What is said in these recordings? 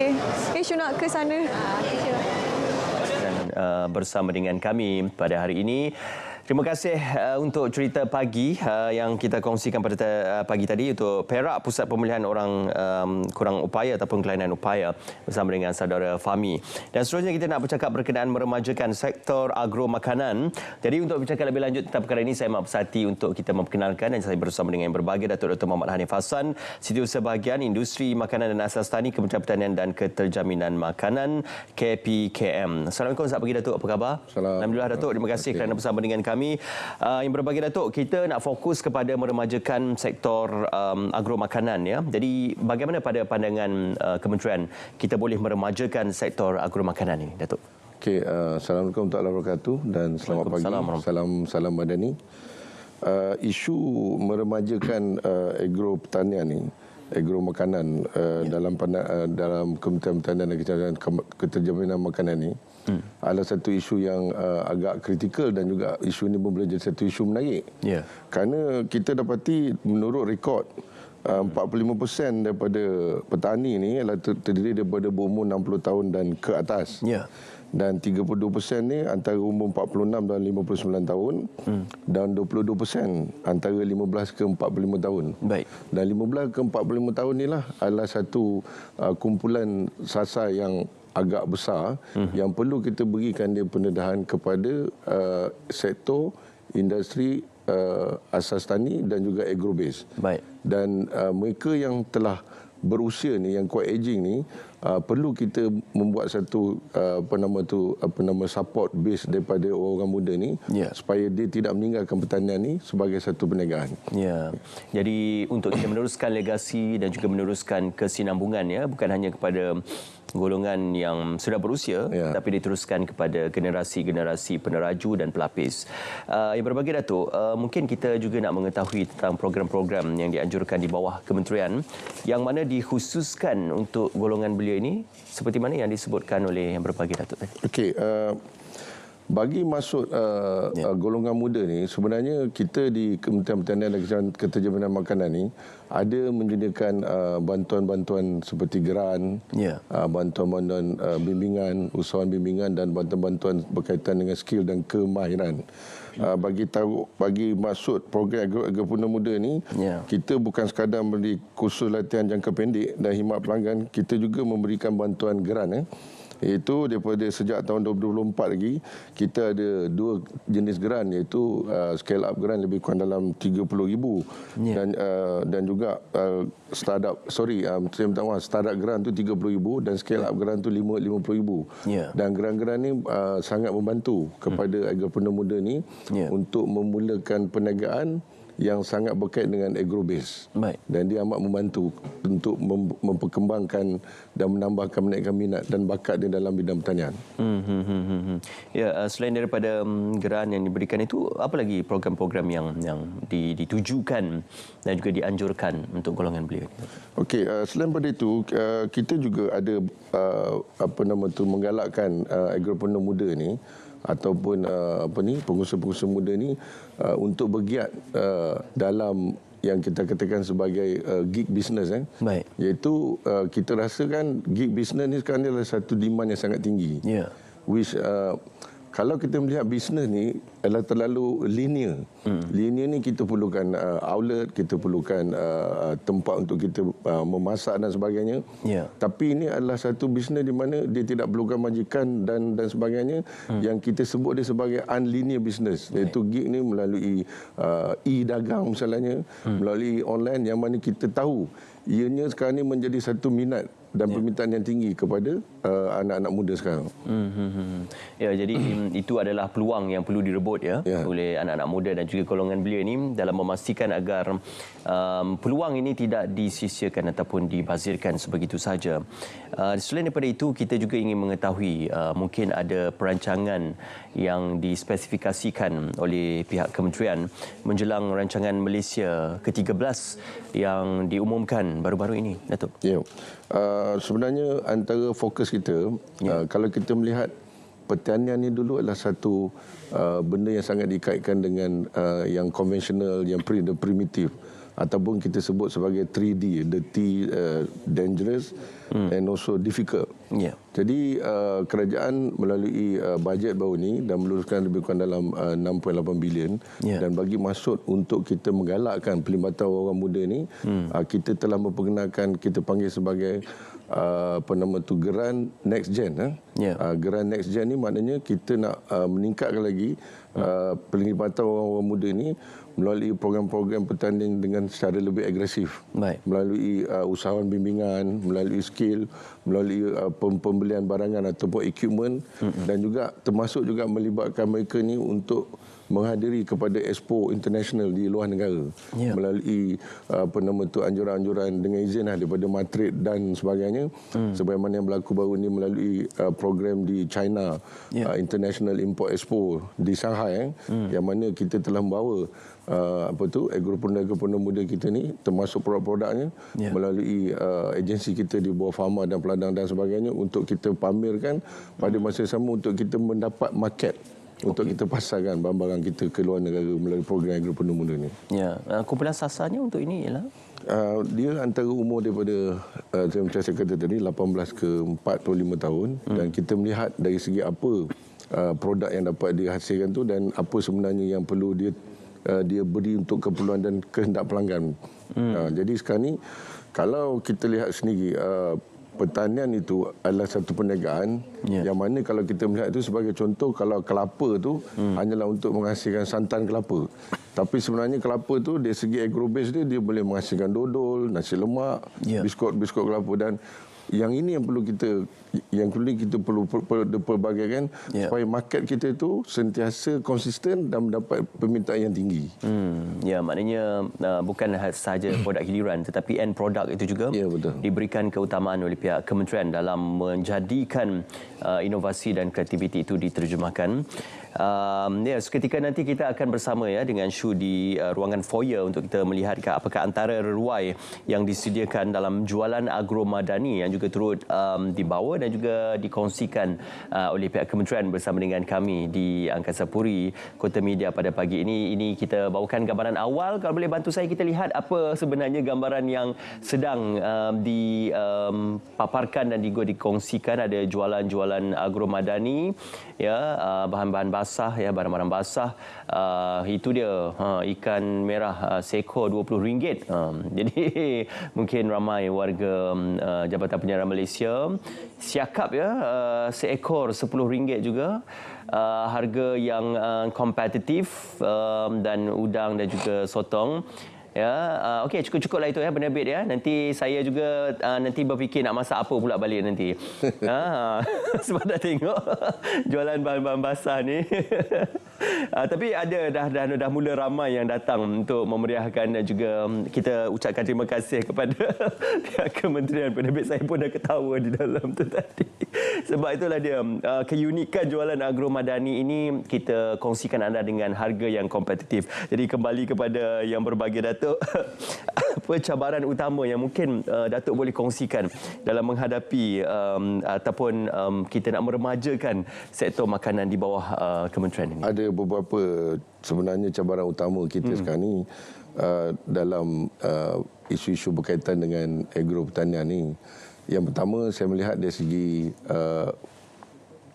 Eh, Syu nak ke sana. dan uh, bersama dengan kami pada hari ini. Terima kasih uh, untuk cerita pagi uh, yang kita kongsikan pada uh, pagi tadi untuk Perak Pusat Pemulihan Orang um, Kurang Upaya ataupun Kelainan Upaya bersama dengan saudara Fami. Dan seterusnya kita nak bercakap berkenaan meremajakan sektor agro makanan. Jadi untuk bercakap lebih lanjut tentang perkara ini saya maaf Sati untuk kita memperkenalkan dan saya bersama dengan yang berbahagia Datuk Dr. Muhammad Hanif Hassan, Setiausaha Bahagian Industri Makanan dan Asas Tani Kementerian Pertanian dan Keterjaminan Makanan KPKM. Assalamualaikum selamat pagi Datuk, apa khabar? Salam. Alhamdulillah Datuk, terima kasih kerana bersama dengan kami. Uh, yang berbahagia Datuk, kita nak fokus kepada meremajakan sektor um, agro makanan ya. Jadi bagaimana pada pandangan uh, kementerian kita boleh meremajakan sektor agro makanan ini Datuk? Okey, uh, Assalamualaikum warahmatullahi wabarakatuh dan selamat pagi. Salam salam madani. Uh, isu meremajakan uh, agro pertanian ni, agro makanan uh, ya. dalam uh, dalam Kementerian Pertanian dan Keterjaminan, Keterjaminan Makanan ni hmm. adalah satu isu yang uh, agak kritikal dan juga isu ini boleh jadi satu isu menarik. Ya. Kerana kita dapati menurut rekod uh, 45% daripada petani ni adalah ter- terdiri daripada berumur 60 tahun dan ke atas. Ya. Dan 32% ni antara umur 46 dan 59 tahun hmm. dan 22% antara 15 ke 45 tahun. Baik. Dan 15 ke 45 tahun inilah adalah satu uh, kumpulan sasar yang agak besar hmm. yang perlu kita berikan dia pendedahan kepada uh, sektor industri uh, asas tani dan juga agrobase. Baik. Dan uh, mereka yang telah berusia ni yang quite aging ni uh, perlu kita membuat satu uh, apa nama tu apa nama support base daripada orang muda ni Ya. supaya dia tidak meninggalkan pertanian ni sebagai satu perniagaan. Ya. Jadi untuk kita meneruskan legasi dan juga meneruskan kesinambungan ya, bukan hanya kepada golongan yang sudah berusia Ya. tapi diteruskan kepada generasi-generasi peneraju dan pelapis. Uh, yang berbagai Datuk, uh, mungkin kita juga nak mengetahui tentang program-program yang dianjurkan di bawah kementerian yang mana dikhususkan untuk golongan belia ini seperti mana yang disebutkan oleh yang berbagai Datuk tadi. Okey, uh, bagi masuk uh, Ya. uh, golongan muda ni sebenarnya kita di Kementerian Pertanian dan Keterjaminan Makanan ni ada menyediakan uh, bantuan-bantuan seperti geran, Ya. uh, bantuan-bantuan uh, bimbingan, usahawan bimbingan dan bantuan-bantuan berkaitan dengan skill dan kemahiran. Uh, bagi tahu bagi masuk program agro agropreneur muda ni Ya. kita bukan sekadar memberi kursus latihan jangka pendek dan khidmat pelanggan kita juga memberikan bantuan geran eh iaitu daripada sejak tahun 2024 lagi kita ada dua jenis geran iaitu uh, scale up geran lebih kurang dalam 30,000 Ya. dan uh, dan juga uh, startup sorry um, saya minta maaf startup geran tu 30,000 dan scale up geran tu 5 50,000 Ya. dan geran-geran ni uh, sangat membantu kepada hmm. agripreneur muda ni Ya. untuk memulakan perniagaan yang sangat berkait dengan agrobase Baik. dan dia amat membantu untuk mem- memperkembangkan dan menambahkan menaikkan minat dan bakat dia dalam bidang pertanian. Hmm, hmm, hmm. Ya, uh, selain daripada um, geran yang diberikan itu, apa lagi program-program yang yang di, ditujukan dan juga dianjurkan untuk golongan belia? Okey, uh, selain daripada itu, uh, kita juga ada uh, apa nama tu menggalakkan uh, agripreneur muda ni ataupun uh, apa ni pengusaha-pengusaha muda ni uh, untuk bergiat uh, dalam yang kita katakan sebagai uh, gig business eh. Baik. Iaitu uh, kita rasakan gig business ni sekarang ni adalah satu demand yang sangat tinggi. Ya. Which uh, kalau kita melihat bisnes ni adalah terlalu linear. Hmm. Linear ni kita perlukan uh, outlet, kita perlukan uh, tempat untuk kita uh, memasak dan sebagainya. Ya. Tapi ini adalah satu bisnes di mana dia tidak perlukan majikan dan dan sebagainya hmm. yang kita sebut dia sebagai unlinear business. Iaitu gig ni melalui uh, e-dagang misalnya, hmm. melalui online yang mana kita tahu ianya sekarang ni menjadi satu minat dan yeah. permintaan yang tinggi kepada uh, anak-anak muda sekarang. Hmm, hmm, hmm. Ya, jadi mm, itu adalah peluang yang perlu direbut ya, Ya. oleh anak-anak muda dan juga golongan belia ini dalam memastikan agar um, peluang ini tidak disisiakan ataupun dibazirkan sebegitu saja. Uh, selain daripada itu, kita juga ingin mengetahui uh, mungkin ada perancangan yang dispesifikasikan oleh pihak kementerian menjelang rancangan Malaysia ke-13 yang diumumkan baru-baru ini, Datuk. Ya. Uh, sebenarnya antara fokus kita Ya. uh, kalau kita melihat pertanian ni dulu adalah satu uh, benda yang sangat dikaitkan dengan uh, yang konvensional yang pri, primitif ataupun kita sebut sebagai 3D, dirty, uh, dangerous hmm. and also difficult. Ya. Jadi uh, kerajaan melalui uh, bajet baru ni dan meluluskan lebih kurang dalam uh, 6.8 bilion Ya. dan bagi maksud untuk kita menggalakkan pelibatan orang muda ni hmm. uh, kita telah memperkenalkan kita panggil sebagai uh, apa nama tu geran next gen eh? Ya. uh, geran next gen ni maknanya kita nak uh, meningkatkan lagi uh, pelibatan orang-orang muda ni melalui program-program pertanding dengan secara lebih agresif Baik. melalui uh, usahawan bimbingan, melalui skill, melalui uh, pem- pembelian barangan ataupun equipment mm-hmm. dan juga termasuk juga melibatkan mereka ni untuk menghadiri kepada expo international di luar negara Ya. melalui apa nama tu anjuran-anjuran dengan izin lah daripada Madrid dan sebagainya mm. sebagaimana yang berlaku baru ni melalui uh, program di China Ya. uh, International Import Expo di Shanghai eh, mm. yang mana kita telah membawa uh, apa tu agropreneur-agropreneur muda kita ni termasuk produk-produknya Ya. melalui uh, agensi kita di bawah Fama dan Peladang dan sebagainya untuk kita pamerkan pada masa yang sama untuk kita mendapat market untuk kita pasarkan barang-barang kita ke luar negara melalui program agropreneur muda ni. Ya. Uh, kumpulan sasarnya untuk ini ialah Uh, dia antara umur daripada uh, macam saya kata tadi 18 ke 45 tahun hmm. dan kita melihat dari segi apa uh, produk yang dapat dihasilkan tu dan apa sebenarnya yang perlu dia uh, dia beri untuk keperluan dan kehendak pelanggan. Hmm. Uh, jadi sekarang ni kalau kita lihat sendiri uh, pertanian itu adalah satu perniagaan Ya. yang mana kalau kita melihat itu sebagai contoh kalau kelapa tu hmm. hanyalah untuk menghasilkan santan kelapa tapi sebenarnya kelapa tu dari segi agrobase dia dia boleh menghasilkan dodol nasi lemak Ya. biskut-biskut kelapa dan yang ini yang perlu kita yang perlu kita perlu per- per- perbagaikan Ya. supaya market kita itu sentiasa konsisten dan mendapat permintaan yang tinggi. Hmm, ya maknanya uh, bukan sahaja produk hiliran tetapi end product itu juga Ya, betul. diberikan keutamaan oleh pihak kementerian dalam menjadikan uh, inovasi dan kreativiti itu diterjemahkan. Um, ya seketika nanti kita akan bersama ya dengan Shu di uh, ruangan foyer untuk kita melihat apakah antara reruai yang disediakan dalam jualan agro madani yang juga turut um, dibawa dan juga dikongsikan uh, oleh pihak kementerian bersama dengan kami di Angkasa Puri Kota Media pada pagi ini. Ini kita bawakan gambaran awal. Kalau boleh bantu saya kita lihat apa sebenarnya gambaran yang sedang um, dipaparkan dan juga dikongsikan. Ada jualan-jualan agro madani, ya uh, bahan-bahan basah, ya barang-barang basah. Uh, itu dia ha, ikan merah uh, seekor RM20. Um, jadi mungkin ramai warga uh, Jabatan Penyiaran Malaysia siakap ya uh, seekor RM10 juga uh, harga yang uh, kompetitif um, dan udang dan juga sotong Ya, uh, okey cukup-cukuplah itu ya penerbit ya. Nanti saya juga uh, nanti berfikir nak masak apa pula balik nanti. ha, sebab dah tengok jualan bahan-bahan basah ni. Uh, tapi ada dah, dah dah mula ramai yang datang untuk memeriahkan dan juga um, kita ucapkan terima kasih kepada pihak kementerian penerbit saya pun dah ketawa di dalam tu tadi. Sebab itulah dia uh, keunikan jualan agro madani ini kita kongsikan anda dengan harga yang kompetitif. Jadi kembali kepada yang berbahagia Datuk apa cabaran utama yang mungkin uh, Datuk boleh kongsikan dalam menghadapi um, ataupun um, kita nak meremajakan sektor makanan di bawah uh, kementerian ini. Ada beberapa sebenarnya cabaran utama kita hmm. sekarang ni uh, dalam uh, isu-isu berkaitan dengan agro pertanian ni. Yang pertama saya melihat dari segi uh,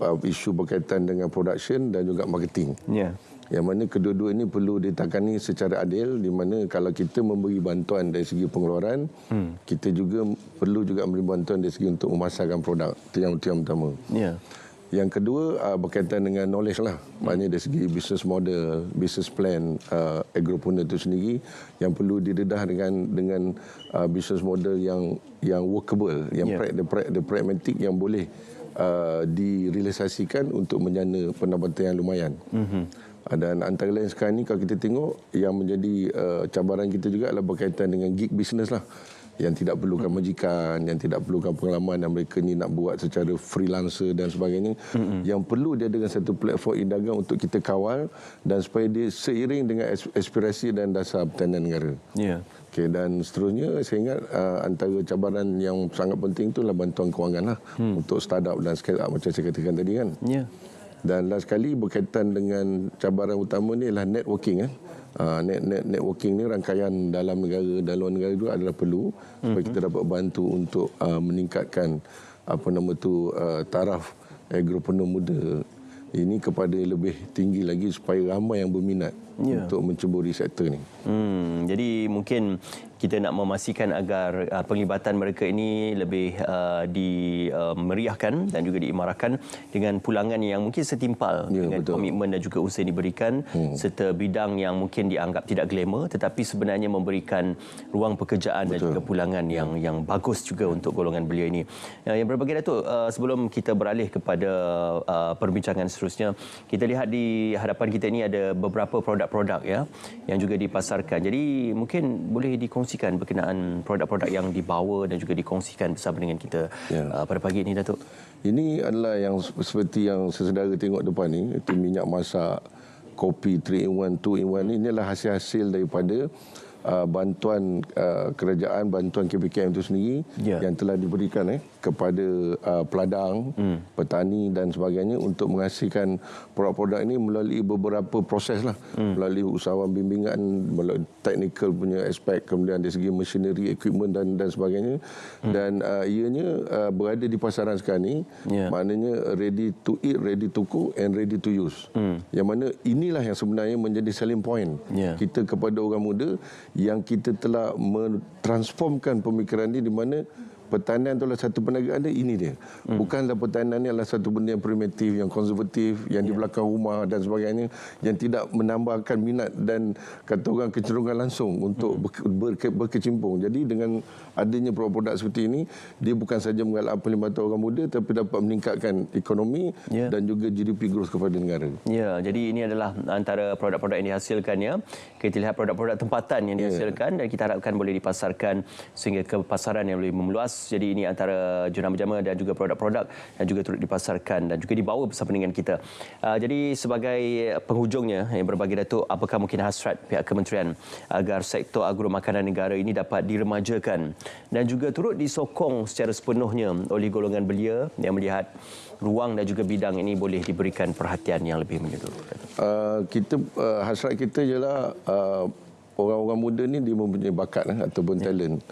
uh, isu berkaitan dengan production dan juga marketing. Ya. Yang mana kedua-dua ini perlu ditangani secara adil di mana kalau kita memberi bantuan dari segi pengeluaran, hmm. kita juga perlu juga memberi bantuan dari segi untuk memasarkan produk. Itu yang, itu yang pertama. Ya. Yang kedua uh, berkaitan dengan knowledge lah. Maknanya dari segi business model, business plan uh, agropreneur itu sendiri yang perlu didedah dengan dengan uh, business model yang yang workable, yang Yeah. yeah. the, pra- the pragmatic yang boleh uh, direalisasikan untuk menjana pendapatan yang lumayan. Mm-hmm. Dan antara lain sekarang ni kalau kita tengok yang menjadi uh, cabaran kita juga adalah berkaitan dengan gig business lah yang tidak perlukan majikan, yang tidak perlukan pengalaman yang mereka ni nak buat secara freelancer dan sebagainya. Mm-hmm. Yang perlu dia dengan satu platform e-dagang untuk kita kawal dan supaya dia seiring dengan as- aspirasi dan dasar pertanian negara. Ya. Okey dan seterusnya saya ingat uh, antara cabaran yang sangat penting itulah bantuan kewangan lah hmm. untuk startup dan scale up macam saya katakan tadi kan. Ya. Dan last kali berkaitan dengan cabaran utama ni adalah networking. Eh. Uh, net, net, networking ni rangkaian dalam negara dan luar negara juga adalah perlu supaya kita dapat bantu untuk uh, meningkatkan apa nama tu uh, taraf agropreneur muda ini kepada lebih tinggi lagi supaya ramai yang berminat yeah. untuk menceburi sektor ni. Hmm, jadi mungkin kita nak memastikan agar uh, penglibatan mereka ini lebih uh, dimeriahkan uh, dan juga diimarahkan dengan pulangan yang mungkin setimpal ya, dengan betul. komitmen dan juga usaha yang diberikan hmm. serta bidang yang mungkin dianggap tidak glamour tetapi sebenarnya memberikan ruang pekerjaan betul. dan juga pulangan yang yang bagus juga untuk golongan belia ini. Uh, yang berbagai Datuk, uh, sebelum kita beralih kepada uh, perbincangan seterusnya, kita lihat di hadapan kita ini ada beberapa produk-produk ya yang juga dipasarkan. Jadi mungkin boleh dikongsi kongsikan berkenaan produk-produk yang dibawa dan juga dikongsikan bersama dengan kita ya. uh, pada pagi ini Datuk? Ini adalah yang seperti yang sesedara tengok depan ni, itu minyak masak, kopi 3 in 1, 2 in 1 ini adalah hasil-hasil daripada uh, bantuan uh, kerajaan, bantuan KPKM itu sendiri ya. yang telah diberikan eh kepada uh, peladang, hmm. petani dan sebagainya untuk menghasilkan produk-produk ini melalui beberapa proses lah. Hmm. Melalui usahawan bimbingan, melalui technical punya aspek, kemudian dari segi machinery, equipment dan dan sebagainya. Hmm. Dan uh, ianya uh, berada di pasaran sekarang ni, yeah. maknanya ready to eat, ready to cook and ready to use. Hmm. Yang mana inilah yang sebenarnya menjadi selling point yeah. kita kepada orang muda yang kita telah mentransformkan pemikiran ini di mana pertanian itu adalah satu perniagaan dia ini dia hmm. bukanlah pertanian ini adalah satu benda yang primitif yang konservatif yang yeah. di ya. belakang rumah dan sebagainya yang tidak menambahkan minat dan kata orang kecenderungan langsung untuk hmm. berke, berkecimpung jadi dengan adanya produk-produk seperti ini dia bukan saja menggalak penglibatan orang muda tapi dapat meningkatkan ekonomi yeah. dan juga GDP growth kepada negara ya yeah, jadi ini adalah antara produk-produk yang dihasilkan ya kita lihat produk-produk tempatan yang ya. dihasilkan yeah. dan kita harapkan boleh dipasarkan sehingga ke pasaran yang lebih meluas jadi ini antara jenama-jenama dan juga produk-produk yang juga turut dipasarkan dan juga dibawa bersama dengan kita. Uh, jadi sebagai penghujungnya yang berbagi Datuk, apakah mungkin hasrat pihak kementerian agar sektor agro makanan negara ini dapat diremajakan dan juga turut disokong secara sepenuhnya oleh golongan belia yang melihat ruang dan juga bidang ini boleh diberikan perhatian yang lebih menyeluruh. Uh, kita uh, hasrat kita ialah uh, orang-orang muda ni dia mempunyai bakat eh, ataupun ya. talent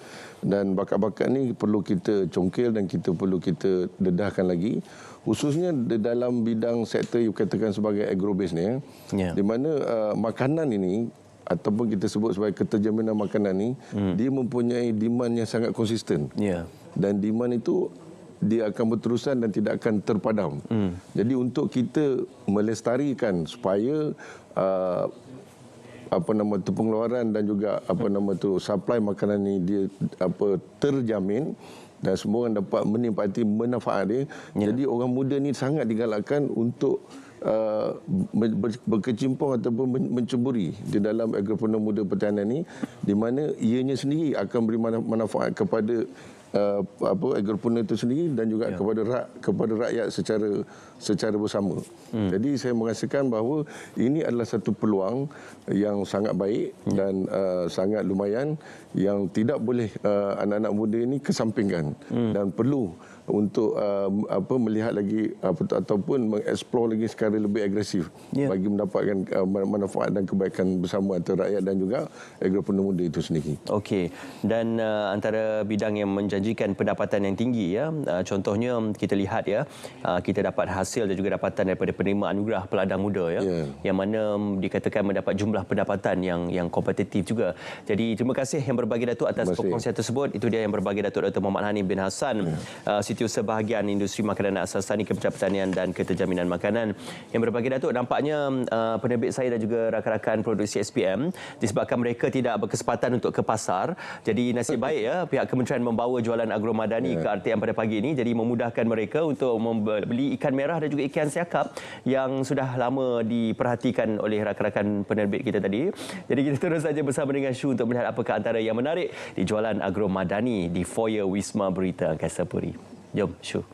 dan bakat-bakat ni perlu kita congkil dan kita perlu kita dedahkan lagi khususnya di dalam bidang sektor yang katakan sebagai agrobase ni eh, yeah. di mana uh, makanan ini ataupun kita sebut sebagai keterjaminan makanan ni hmm. dia mempunyai demand yang sangat konsisten yeah. dan demand itu dia akan berterusan dan tidak akan terpadam. Hmm. Jadi untuk kita melestarikan supaya uh, apa nama tu pengeluaran dan juga apa nama tu supply makanan ni dia apa terjamin dan semua orang dapat menikmati manfaat dia. Ya. Jadi orang muda ni sangat digalakkan untuk uh, berkecimpung ataupun menceburi di dalam agropreneur muda pertanian ni di mana ianya sendiri akan beri manfaat kepada uh, apa agropreneur itu sendiri dan juga ya. kepada rak, kepada rakyat secara secara bersama. Hmm. Jadi saya merasakan bahawa ini adalah satu peluang yang sangat baik hmm. dan uh, sangat lumayan yang tidak boleh uh, anak-anak muda ini kesampingkan hmm. dan perlu untuk uh, apa melihat lagi apa ataupun mengeksplor lagi secara lebih agresif yeah. bagi mendapatkan uh, manfaat dan kebaikan bersama antara rakyat dan juga agropreneur muda itu sendiri. Okey. Dan uh, antara bidang yang menjanjikan pendapatan yang tinggi ya, uh, contohnya kita lihat ya, uh, kita dapat hasil dan juga dapatan daripada penerima anugerah peladang muda ya, yeah. yang mana dikatakan mendapat jumlah pendapatan yang yang kompetitif juga. Jadi terima kasih yang berbagi Datuk atas perkongsian tersebut. Itu dia yang berbagi Datuk Dr. Muhammad Hani bin Hassan. Yeah. Uh, Setiausaha Bahagian Industri Makanan Asas Tani Kementerian Pertanian dan Keterjaminan Makanan yang berbagi Datuk nampaknya uh, penerbit saya dan juga rakan-rakan produksi SPM disebabkan mereka tidak berkesempatan untuk ke pasar jadi nasib baik ya pihak kementerian membawa jualan agromadani yeah. ke RTM pada pagi ini jadi memudahkan mereka untuk membeli ikan merah dan juga ikan siakap yang sudah lama diperhatikan oleh rakan-rakan penerbit kita tadi jadi kita terus saja bersama dengan Shu untuk melihat apakah antara yang menarik di jualan agromadani di foyer Wisma Berita Angkasa Puri. Jom, Syu.